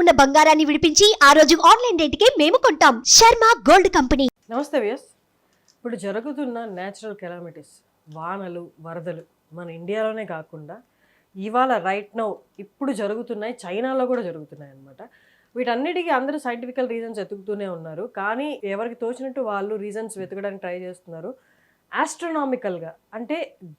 ఉన్న బంగారాన్ని విడిపించి ఆ రోజు ఆన్లైన్ రేటుకే మేము కొంటాం. Sharma gold company. నమస్తే వ్యాస్ ఇప్పుడు జరుగుతున్న నేచురల్ కెలామిటీస్ వానలు వరదలు మన ఇండియాలోనే కాకుండా ఇవాళ రైట్ నౌ ఇప్పుడు జరుగుతున్నాయి చైనాలో కూడా జరుగుతున్నాయి అన్నమాట వీటన్నిటికీ అందరూ సైంటిఫికల్ రీజన్స్ వెతుకుతూనే ఉన్నారు. కానీ ఎవరికి తోచినట్టు వాళ్ళు రీజన్స్ వెతకడానికి ట్రై చేస్తున్నారు. ఆస్ట్రనామికల్గా అంటే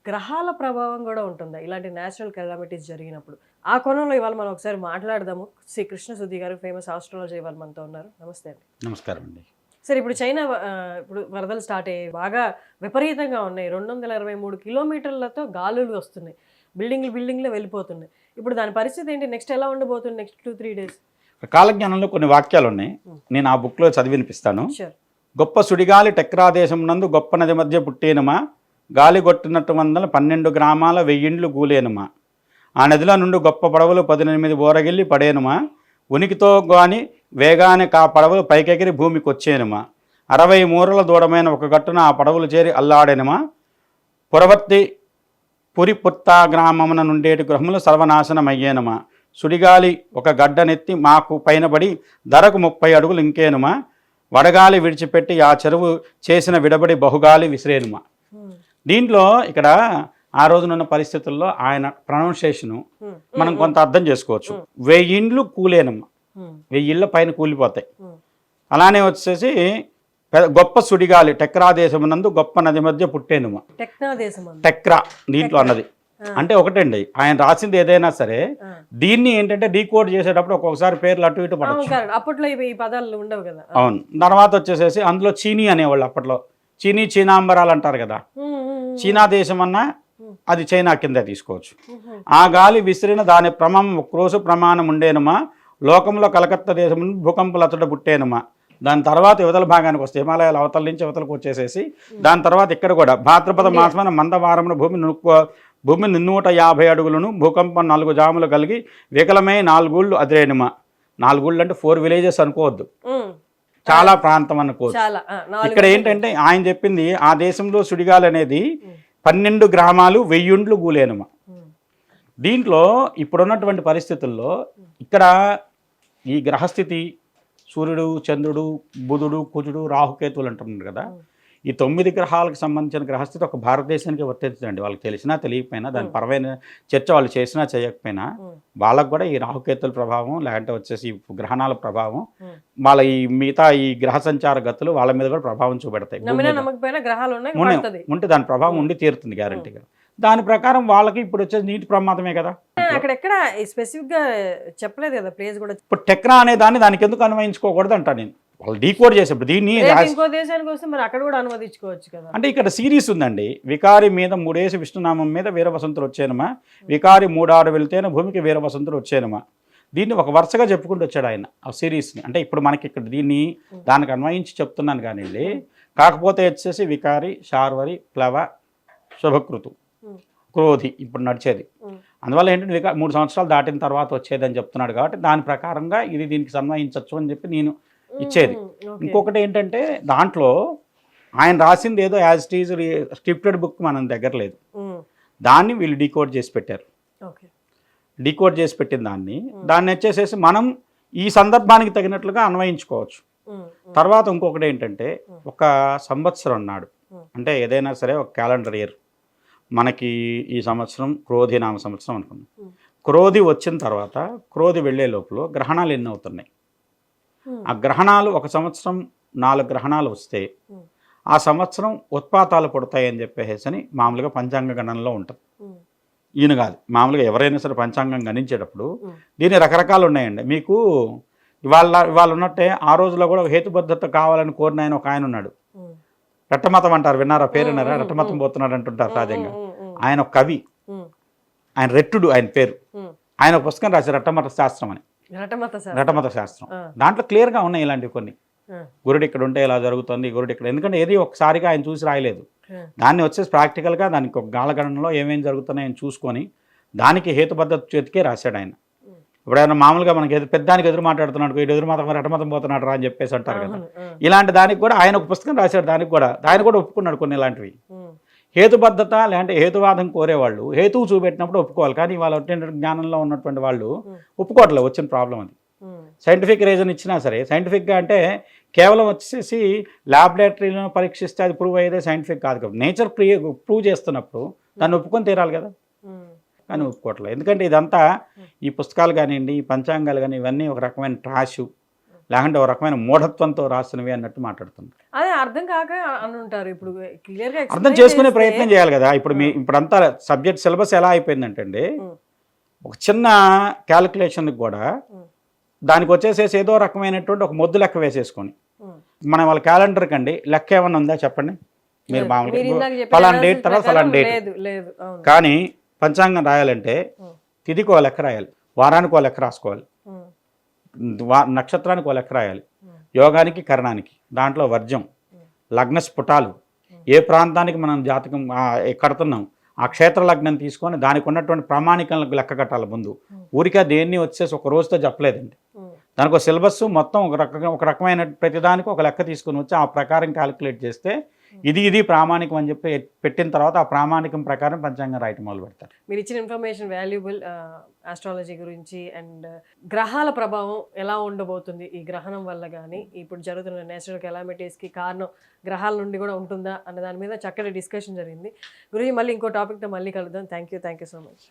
గ్రహాల ప్రభావం కూడా ఉంటుందా? ఇలాంటి న్యాచురల్ కెలామిటీస్ జరిగినప్పుడు. ఆ కోణంలో ఇవాళ మనం ఒకసారి మాట్లాడదాము. శ్రీ కృష్ణ సుధి గారు ఫేమస్ ఆస్ట్రాలజీ ఇవాళ మనతో ఉన్నారు. నమస్తే అండి. నమస్కారం అండి. సరే ఇప్పుడు చైనా ఇప్పుడు వరదలు స్టార్ట్ అయ్యాయి బాగా విపరీతంగా ఉన్నాయి. రెండు వందల ఇరవై మూడు కిలోమీటర్లతో గాలులు వస్తున్నాయి. బిల్డింగ్లు బిల్డింగ్లు వెళ్ళిపోతున్నాయి. ఇప్పుడు దాని పరిస్థితి ఏంటి? నెక్స్ట్ ఎలా ఉండబోతుంది? Next two three days? కాలజ్ఞానంలో కొన్ని వాక్యాలు ఉన్నాయి. నేను ఆ బుక్లో చదివి వినిపిస్తాను షూర్ గొప్ప సుడిగాలి టెక్రాదేశం నందు గొప్ప నది మధ్య పుట్టేనుమా? గాలిగొట్టినట్టు వందల పన్నెండు గ్రామాల వెయ్యిండ్లు గూలేనుమా? ఆ నదిలో నుండి గొప్ప పడవలు పదినెనిమిది ఓరగిల్లి పడేనుమా? ఉనికితో గాని వేగానికి కా పడవలు పైకెగిరి భూమికి వచ్చేనుమా అరవై మూరల దూడమైన ఒక గట్టున ఆ పడవలు చేరి అల్లాడెనుమా? పురవర్తి పురిపుత్తా గ్రామమున నుండేటి గృహములు సర్వనాశనమయ్యేనుమా? సుడిగాలి ఒక గడ్డనెత్తి మాకు పైనబడి ధరకు ముప్పై అడుగులు ఇంకేనుమా? వడగాలి విడిచిపెట్టి ఆ చెరువు చేసిన విడబడి బహుగాలి విసిరేనుమా. దీంట్లో ఇక్కడ ఆ రోజునున్న పరిస్థితుల్లో ఆయన ప్రొనౌన్సియేషను మనం కొంత అర్థం చేసుకోవచ్చు. వెయ్యిండ్లు కూలేనమ్మా వెయ్యిళ్ళ పైన కూలిపోతాయి. అలానే వచ్చేసి గొప్ప సుడిగాలి టెక్రా దేశమునందు గొప్ప నది మధ్య పుట్టేనుమా. దేశం టెక్రా దీంట్లో అన్నది. అంటే ఒకటండి ఆయన రాసింది ఏదైనా సరే. దీన్ని ఏంటంటే డీకోడ్ చేసేటప్పుడు ఒక్కొక్కసారి పేర్లు అటు ఇటు కరెక్ట్. అప్పట్లో ఈ పదాలు ఉండవు కదా. అవును తర్వాత వచ్చేసేసి అందులో చీనీ అనేవాళ్ళు అప్పట్లో. చీనీ చీనాంబరాలు అంటారు కదా. చీనా దేశం అన్నా అది చైనా కింద తీసుకోవచ్చు. ఆ గాలి విసిరిన దాని ప్రమం క్రోసు ప్రమాణం ఉండేనుమా లోకంలో కలకత్తా దేశం నుండి భూకంపులతడ పుట్టేనుమా దాని తర్వాత యువతల భాగానికి వస్తే హిమాలయాల అవతల నుంచి యువతలకు వచ్చేసేసి దాని తర్వాత ఇక్కడ కూడా భాద్రపద మాసమైన మందవారమున భూమి నుక్కు భూమి నూట యాభై అడుగులను భూకంపం నాలుగు జాములు కలిగి వికలమై నాలుగూళ్ళు అదిరేనుమా. నాలుగూళ్ళు అంటే ఫోర్ విలేజెస్ అనుకోవద్దు. చాలా ప్రాంతం అనుకోవచ్చు. ఇక్కడ ఏంటంటే ఆయన చెప్పింది ఆ దేశంలో సుడిగాలి అనేది పన్నెండు గ్రామాలు వెయ్యుండ్లు గూలేనుమా. దీంట్లో ఇప్పుడున్నటువంటి పరిస్థితుల్లో ఇక్కడ ఈ గ్రహస్థితి సూర్యుడు చంద్రుడు బుధుడు కుజుడు రాహుకేతువులు అంటున్నారు కదా. ఈ తొమ్మిది గ్రహాలకు సంబంధించిన గ్రహస్థితి ఒక భారతదేశానికి వర్తించదండి వాళ్ళకి తెలిసినా తెలియకపోయినా దాని పరమైన చర్చ వాళ్ళు చేసినా చేయకపోయినా వాళ్ళకు కూడా ఈ రాహుకేతుల ప్రభావం లేదంటే వచ్చేసి గ్రహణాల ప్రభావం. వాళ్ళ ఈ మిగతా ఈ గ్రహ సంచార గతులు వాళ్ళ మీద కూడా ప్రభావం చూపెడతాయి. ఉంటే దాని ప్రభావం ఉండి తీరుతుంది గ్యారంటీగా. దాని ప్రకారం వాళ్ళకి ఇప్పుడు వచ్చేసి నీటి ప్రమాదమే కదా. అక్కడెక్కడ స్పెసిఫిక్గా చెప్పలేదు కదా ప్లేస్ కూడా. ఇప్పుడు టెక్రా అనే దాన్ని దానికి ఎందుకు అన్వయించుకోకూడదు అంటా నేను. వాళ్ళు డీకోడ్ చేసేప్పుడు దీన్ని ఇంకో దేశానికి వస్తే మరి అక్కడ కూడా అనువదించుకోవచ్చు కదా. అంటే ఇక్కడ సిరీస్ ఉందండి. వికారి మీద మూడేసి విష్ణునామం మీద వీరవసంతులు వచ్చేనమా వికారి మూడాడు వెళ్తేనే భూమికి వీరవసంతులు వచ్చేనమా దీన్ని ఒక వరుసగా చెప్పుకుంటూ వచ్చాడు ఆయన ఆ సిరీస్ని అంటే ఇప్పుడు మనకి ఇక్కడ దీన్ని దానికి అన్వయించి చెప్తున్నాను కానివ్వండి. కాకపోతే వచ్చేసి వికారి శార్వరి ప్లవ శుభకృతు క్రోధి ఇప్పుడు నడిచేది. అందువల్ల ఏంటంటే మూడు సంవత్సరాలు దాటిన తర్వాత వచ్చేదని చెప్తున్నాడు కాబట్టి దాని ప్రకారంగా ఇది దీనికి సన్వయించవచ్చు అని చెప్పి నేను ఇచ్చేది. ఇంకొకటి ఏంటంటే దాంట్లో ఆయన రాసింది ఏదో as it is scripted book మన దగ్గర లేదు. దాన్ని వీళ్ళు డీకోడ్ చేసి పెట్టారు. డీకోడ్ చేసి పెట్టిన దాన్ని దాన్ని వచ్చేసేసి మనం ఈ సందర్భానికి తగినట్లుగా అన్వయించుకోవచ్చు. తర్వాత ఇంకొకటి ఏంటంటే ఒక సంవత్సరం నాడు. అంటే ఏదైనా సరే ఒక క్యాలెండర్ ఇయర్ మనకి ఈ సంవత్సరం క్రోధి నామ సంవత్సరం అనుకున్నాం. క్రోధి వచ్చిన తర్వాత క్రోధి వెళ్ళే లోపల గ్రహణాలు ఎన్ని అవుతున్నాయి ఆ గ్రహణాలు ఒక సంవత్సరం నాలుగు గ్రహణాలు వస్తే ఆ సంవత్సరం ఉత్పాతాలు పుడతాయి అని చెప్పేసి అని మామూలుగా పంచాంగ గణనలో ఉంటుంది. ఈయన కాదు. మామూలుగా ఎవరైనా సరే పంచాంగం గణించేటప్పుడు దీని రకరకాలు ఉన్నాయండి. మీకు ఇవాళ ఇవాళ ఉన్నట్టే ఆ రోజులో కూడా హేతుబద్ధత కావాలని కోరిన ఆయన ఒక ఆయన ఉన్నాడు. రట్టమతం అంటారు విన్నారా? పేరు విన్నారా? రట్టమతం పోతున్నాడు అంటుంటారు సహజంగా ఆయన ఒక కవి. ఆయన రెట్టుడు ఆయన పేరు. ఆయన పుస్తకం రాశారు రట్టమత శాస్త్రం అని. రటమత శాస్త్రం. దాంట్లో క్లియర్గా ఉన్నాయి ఇలాంటివి కొన్ని. గురుడు ఇక్కడ ఉంటే ఇలా జరుగుతుంది గురుడు ఇక్కడ ఎందుకంటే ఏది ఒకసారిగా ఆయన చూసి రాయలేదు. దాన్ని వచ్చేసి ప్రాక్టికల్గా దానికి ఒక గాలగణనలో ఏమేం జరుగుతున్నాయని చూసుకొని దానికి హేతుబద్ధత చేతికే రాశాడు ఆయన. ఇప్పుడు ఆయన మామూలుగా మనకి ఎదురు పెద్దానికి ఎదురు మాట్లాడుతున్నాడు వీడు ఎదురు మాత్రం రటమతం పోతున్నాడు రా అని చెప్పేసి అంటారు కదా. ఇలాంటి దానికి కూడా ఆయన ఒక పుస్తకం రాశాడు దానికి కూడా. ఆయన కూడా ఒప్పుకున్నాడు కొన్ని ఇలాంటివి. హేతుబద్ధత లేదంటే హేతువాదం కోరేవాళ్ళు హేతువు చూపెట్టినప్పుడు ఒప్పుకోవాలి. కానీ వాళ్ళ జ్ఞానంలో ఉన్నటువంటి వాళ్ళు. ఒప్పుకోవట్లేదు వచ్చిన ప్రాబ్లం అది. సైంటిఫిక్ రీజన్ ఇచ్చినా సరే సైంటిఫిక్గా అంటే కేవలం వచ్చేసి ల్యాబొరేటరీలో పరీక్షిస్తే అది ప్రూవ్ అయ్యేదే సైంటిఫిక్ కాదు కదా నేచర్ ప్రీ ప్రూవ్ చేస్తున్నప్పుడు దాన్ని ఒప్పుకొని తీరాలి కదా. కానీ ఒప్పుకోవట్లేదు ఎందుకంటే ఇదంతా ఈ పుస్తకాలు కానివ్వండి ఈ పంచాంగాలు కానీ ఇవన్నీ ఒక రకమైన ట్రాషు లేకుంటే ఒక రకమైన మూఢత్వంతో రాసినవి అన్నట్టు మాట్లాడుతున్నారు అదే అర్థం కాక అని ఉంటారు ఇప్పుడు క్లియర్గా అర్థం చేసుకునే ప్రయత్నం చేయాలి కదా. ఇప్పుడు మీ ఇప్పుడంతా సబ్జెక్ట్ సిలబస్ ఎలా అయిపోయిందంటే అండి ఒక చిన్న క్యాలిక్యులేషన్కి కూడా దానికి వచ్చేసేసి ఏదో రకమైనటువంటి ఒక మొద్దు లెక్క వేసేసుకొని. మన వాళ్ళ క్యాలెండర్ కండి లెక్క ఏమన్నా ఉందా చెప్పండి? మీరు మామూలుగా ఫలానా డేట్ తర్వాత ఫలానా డేట్. కానీ పంచాంగం రాయాలంటే ఒక లెక్క రాయాలి. వారానికి ఒక లెక్క రాసుకోవాలి. నక్షత్రానికి ఒక లెక్క రాయాలి. యోగానికి కరణానికి. దాంట్లో వర్జం లగ్న స్ఫుటాలు. ఏ ప్రాంతానికి మనం జాతకం కడుతున్నాం ఆ క్షేత్ర లగ్నం తీసుకొని దానికి ఉన్నటువంటి ప్రామాణికాలకు లెక్క కట్టాలి ముందు. ఊరికే దేన్ని వచ్చేసి ఒక రోజుతో చెప్పలేదండి దానికి ఒక సిలబస్ మొత్తం ఒక రకం ఒక రకమైన ప్రతిదానికి ఒక లెక్క తీసుకొని వచ్చి ఆ ప్రకారం క్యాలిక్యులేట్ చేస్తే ఇది ఇది ప్రామాణికం అని చెప్పి పెట్టిన తర్వాత ఆ ప్రామాణికం ప్రకారం పంచాంగం రాయటం మొదలు పెడతారు. మీరు ఇచ్చిన ఇన్ఫర్మేషన్ వాల్యుబుల్ ఆస్ట్రాలజీ గురించి అండ్ గ్రహాల ప్రభావం ఎలా ఉండబోతుంది? ఈ గ్రహణం వల్ల కానీ ఇప్పుడు జరుగుతున్న నేచురల్ కెలామిటీస్కి కారణం గ్రహాల నుండి కూడా ఉంటుందా? అన్న దాని మీద చక్కటి డిస్కషన్ జరిగింది. గురించి మళ్ళీ ఇంకో టాపిక్తో మళ్ళీ కలుద్దాం. Thank you thank you so much